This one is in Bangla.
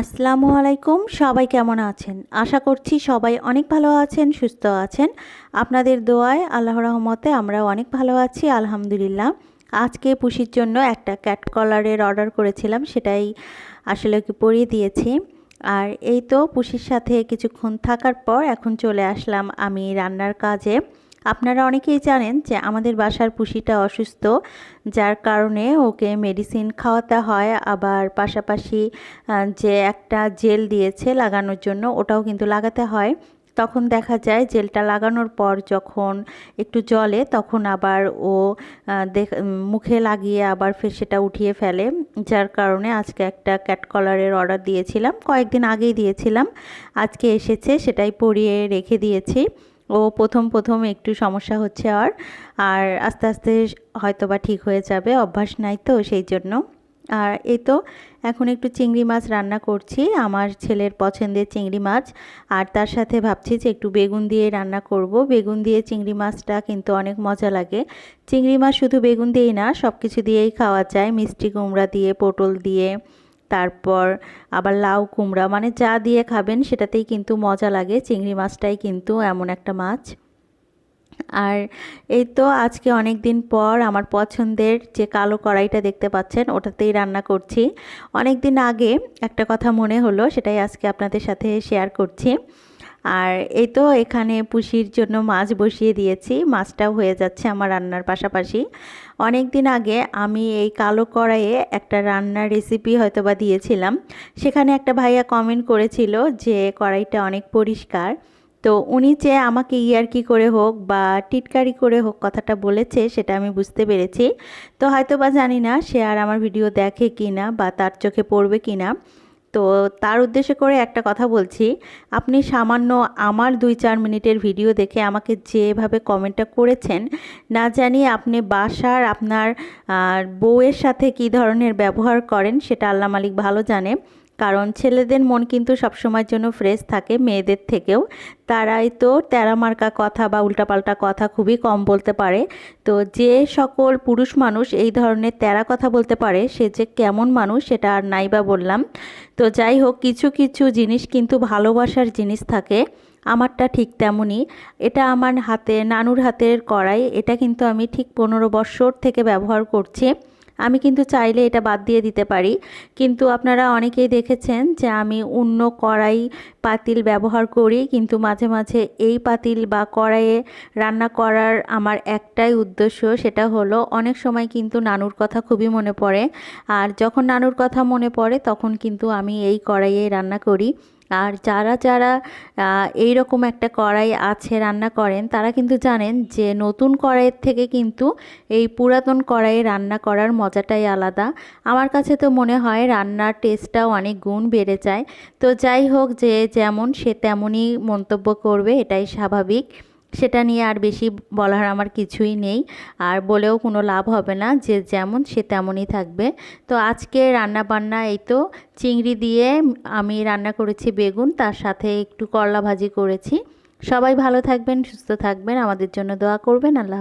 আসসালামু আলাইকুম, সবাই কেমন আছেন? আশা করছি সবাই অনেক ভালো আছেন, সুস্থ আছেন। আপনাদের দোয়ায় আল্লাহ রহমতে আমরা অনেক ভালো আছি, আলহামদুলিল্লাহ। আজকে পুষির জন্য একটা ক্যাট কলারের অর্ডার করেছিলাম, সেটাই আসলে ওকে পরিয়ে দিয়েছি। আর এই তো পুষির সাথে কিছুক্ষণ থাকার পর এখন চলে আসলাম আমি রান্নার কাজে। আপনারা অনেকেই জানেন যে আমাদের বাসার পুষিটা অসুস্থ, যার কারণে ওকে মেডিসিন খাওয়াতে হয়। আবার পাশাপাশি যে একটা জেল দিয়েছে লাগানোর জন্য, ওটাও কিন্তু লাগাতে হয়। তখন দেখা যায় জেলটা লাগানোর পর যখন একটু জলে তখন আবার ও মুখে লাগিয়ে আবার ফের সেটা উঠিয়ে ফেলে। যার কারণে আজকে একটা ক্যাট কলারের অর্ডার দিয়েছিলাম। কয়েকদিন আগেই দিয়েছিলাম। আজকে এসেছে, সেটাই পরিয়ে রেখে দিয়েছি। ও প্রথম প্রথম একটু সমস্যা হচ্ছে আর আর আস্তে আস্তে হয়তো বা ঠিক হয়ে যাবে, অভ্যাস নাই তো সেই জন্য। আর এই তো এখন একটু চিংড়ি মাছ রান্না করছি, আমার ছেলের পছন্দের চিংড়ি মাছ, আর তার সাথে ভাবছি যে একটু বেগুন দিয়ে রান্না করব। বেগুন দিয়ে চিংড়ি মাছটা কিন্তু অনেক মজা লাগে। চিংড়ি মাছ শুধু বেগুন দিয়েই না সব কিছু দিয়েই খাওয়া যায়। মিষ্টি কুমড়া দিয়ে, পটল দিয়ে তারপর আবার লাউ কুমড়া মানে যা দিয়ে খাবেন সেটাতেই কিন্তু মজা লাগে। চিংড়ি মাছটাই কিন্তু এমন একটা মাছ। আর এই তো আজকে অনেক দিন পর আমার পছন্দের যে কালো কড়াইটা দেখতে পাচ্ছেন, ওটাতেই রান্না করছি। অনেক দিন আগে একটা কথা মনে হলো, সেটাই আজকে আপনাদের সাথে শেয়ার করছি। আর এই তো এখানে পুষির জন্য মাছ বসিয়ে দিয়েছি। মাছটাও হয়ে যাচ্ছে আমার রান্নার পাশাপাশি। অনেক দিন আগে আমি এই কালো কড়াইয়ে একটা রান্নার রেসিপি হয়তো বা দিয়েছিলাম। সেখানে একটা ভাইয়া কমেন্ট করেছিল যে কড়াইটা অনেক পরিষ্কার। তো উনি যে আমাকে ইয়ারকি করে হোক বা টিটকারি করে হোক কথাটা বলেছে সেটা আমি বুঝতে পেরেছি। তো হয়তো বা জানি না সে আর আমার ভিডিও দেখে কি না বা তার চোখে পড়বে কি না তো তার উদ্দেশ্য করে একটা কথা বলছি। আপনি সামান্য আমার দুই চার মিনিটের ভিডিও দেখে আমাকে যেভাবে কমেন্টটা করেছেন, না জানি আপনি বাসার আপনার বউয়ের সাথে কি ধরনের ব্যবহার করেন সেটা আল্লাহ মালিক ভালো জানে। কারণ ছেলেদের মন কিন্তু সবসময়ের জন্য ফ্রেশ থাকে, মেয়েদের থেকেও। তারাই তো তেরা মার্কা কথা বা উল্টাপাল্টা কথা খুবই কম বলতে পারে। তো যে সকল পুরুষ মানুষ এই ধরনের তেরা কথা বলতে পারে, সে যে কেমন মানুষ সেটা আর নাই বা বললাম। তো যাই হোক, কিছু কিছু জিনিস কিন্তু ভালোবাসার জিনিস থাকে। আমারটা ঠিক তেমনই। এটা আমার হাতে, নানুর হাতের কড়াই, এটা কিন্তু আমি ঠিক পনেরো বছর থেকে ব্যবহার করছি। আমি কিন্তু চাইলে এটা বাদ দিয়ে দিতে পারি। কিন্তু আপনারা অনেকেই দেখেছেন যে আমি অন্য কড়াই পাতিল ব্যবহার করি, কিন্তু মাঝে মাঝে এই পাতিল বা কড়াইয়ে রান্না করার আমার একটাই উদ্দেশ্য, সেটা হলো অনেক সময় কিন্তু নানুর কথা খুবই মনে পড়ে। আর যখন নানুর কথা মনে পড়ে, তখন কিন্তু আমি এই কড়াইয়ে রান্না করি। আর যারা যারা এই রকম একটা কড়াই আছে, রান্না করেন, তারা কিন্তু জানেন যে নতুন কড়াইয়ের থেকে কিন্তু এই পুরাতন কড়াইয়ে রান্না করার মজাটাই আলাদা। আমার কাছে তো মনে হয় রান্নার টেস্টটাও অনেক গুণ বেড়ে যায়। তো যাই হোক যে যেমন সে তেমনই মন্তব্য করবে, এটাই স্বাভাবিক। সেটা নিয়ে আর বেশি বলার আমার কিছুই নেই। আর বলেও কোনো লাভ হবে না, যে যেমন সে তেমনই থাকবে। তো আজকে রান্না বান্না এই তো, চিংড়ি দিয়ে আমি রান্না করেছি বেগুন, তার সাথে একটু করলা ভাজি করেছি। সবাই ভালো থাকবেন, সুস্থ থাকবেন, আমাদের জন্য দোয়া করবেন, আল্লাহ